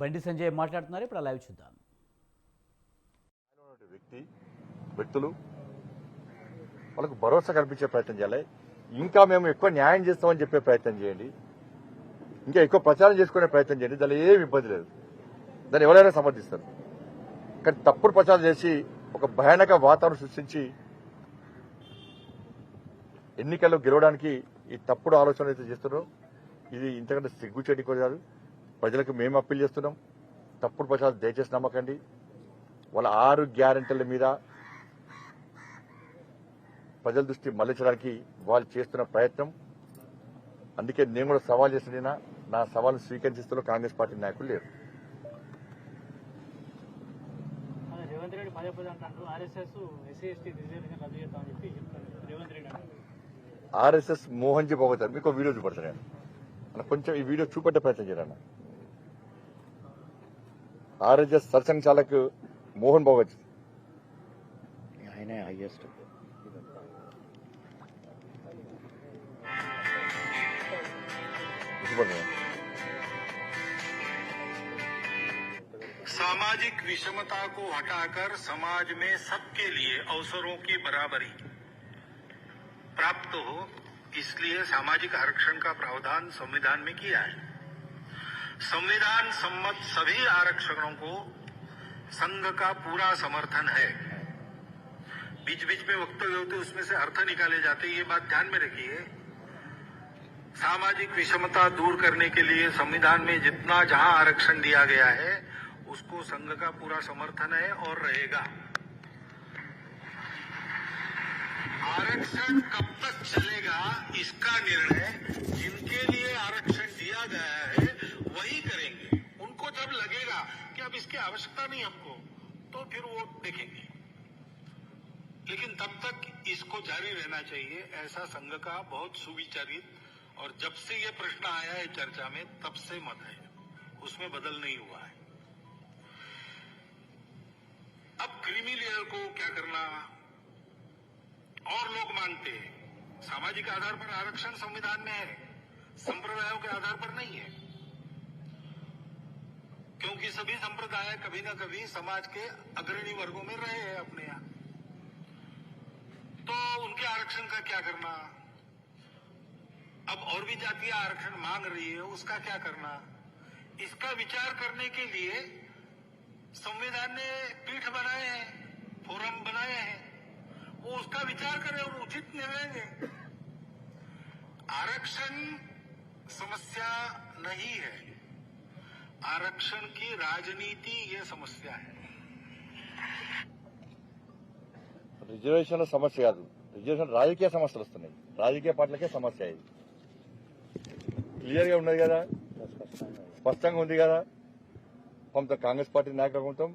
బండి సంజయ్ మాట్లాడుతున్నారు. ఇప్పుడు ఆ లైవ్ చూద్దాం. వ్యక్తి వ్యక్తులు వాళ్ళకు భరోసా కల్పించే ప్రయత్నం చేయాలి. ఇంకా మేము ఎక్కువ న్యాయం చేస్తామని చెప్పే ప్రయత్నం చేయండి. ఇంకా ఎక్కువ ప్రచారం చేసుకునే ప్రయత్నం చేయండి. దానిలో ఏమి ఇబ్బంది లేదు. దాన్ని ఎవరైనా సమర్థిస్తారు. కానీ తప్పుడు ప్రచారం చేసి ఒక భయానక వాతావరణం సృష్టించి ఎన్నికల్లో గెలవడానికి ఈ తప్పుడు ఆలోచన అయితే చేస్తున్నారో. ఇది ఇంతకంటే సిగ్గుచేటి కూడా కాదు. ప్రజలకు మేము అప్పీల్ చేస్తున్నాం. తప్పుడు ప్రచారం దయచేసి నమ్మకండి. వాళ్ళ ఆరు గ్యారెంటీల మీద ప్రజల దృష్టి మళ్ళించడానికి వాళ్ళు చేస్తున్న ప్రయత్నం. అందుకే నేను కూడా సవాల్ చేసిన నా సవాల్ స్వీకరిస్తున్న కాంగ్రెస్ పార్టీ నాయకులు లేరు. ఆర్ఎస్ఎస్ మోహన్ జీ భగవతారు మీకు వీడియో చూపడతాను నేను. కొంచెం ఈ వీడియో చూపెట్టే ప్రయత్నం చేయాలన్న ఆర్ఎస్ఎస్ సర్సంఘచాలక్ మోహన్ భగవత్ ఆయనే హైయెస్ట్ చూపడతాను सामाजिक विषमता को हटाकर समाज में सबके लिए अवसरों की बराबरी प्राप्त हो इसलिए सामाजिक आरक्षण का प्रावधान संविधान में किया है संविधान सम्मत सभी आरक्षणों को संघ का पूरा समर्थन है। बीच बीच में वक्तव्य होते उसमें से अर्थ निकाले जाते ये बात ध्यान में रखिए। सामाजिक विषमता दूर करने के लिए संविधान में जितना जहाँ आरक्षण दिया गया है, उसको संघ का पूरा समर्थन है और रहेगा। आरक्षण कब तक चलेगा, इसका निर्णय जिनके लिए आरक्षण दिया गया है वही करेंगे उनको जब लगेगा अब इसकी आवश्यकता नहीं हमको तो फिर वो देखेंगे। लेकिन तब तक इसको जारी रहना चाहिए, ऐसा संघ का बहुत सुविचारित और जब से ये प्रश्न आया है चर्चा में, तब से मत है। उसमें बदल नहीं हुआ है। अब क्रीमी लेयर को क्या करना? और लोग मानते हैं। सामाजिक आधार पर आरक्षण संविधान में है, संप्रदायों के आधार पर नहीं है। क्योंकि सभी संप्रदाय कभी ना कभी समाज के अग्रणी वर्गों में रहे हैं अपने यहाँ। तो उनके आरक्षण का क्या करना? अब और भी जातियाँ आरक्षण मांग रही है, उसका क्या करना? इसका विचार करने के लिए संविधान ने पीठ बनाए हैं, फोरम बनाए हैं। वो उसका विचार करें और उचित निर्णय लें। आरक्षण समस्या नहीं है। आरक्षण की राजनीति ये समस्या है రిజర్వేషన్ల సమస్య కాదు రిజర్వేషన్ రాజకీయ సమస్యలు వస్తున్నాయి రాజకీయ పార్టీలకే సమస్య ఇది క్లియర్ గా ఉన్నది కదా స్పష్టంగా ఉంది కదా కొంత కాంగ్రెస్ పార్టీ నాయకులు ఉంటాం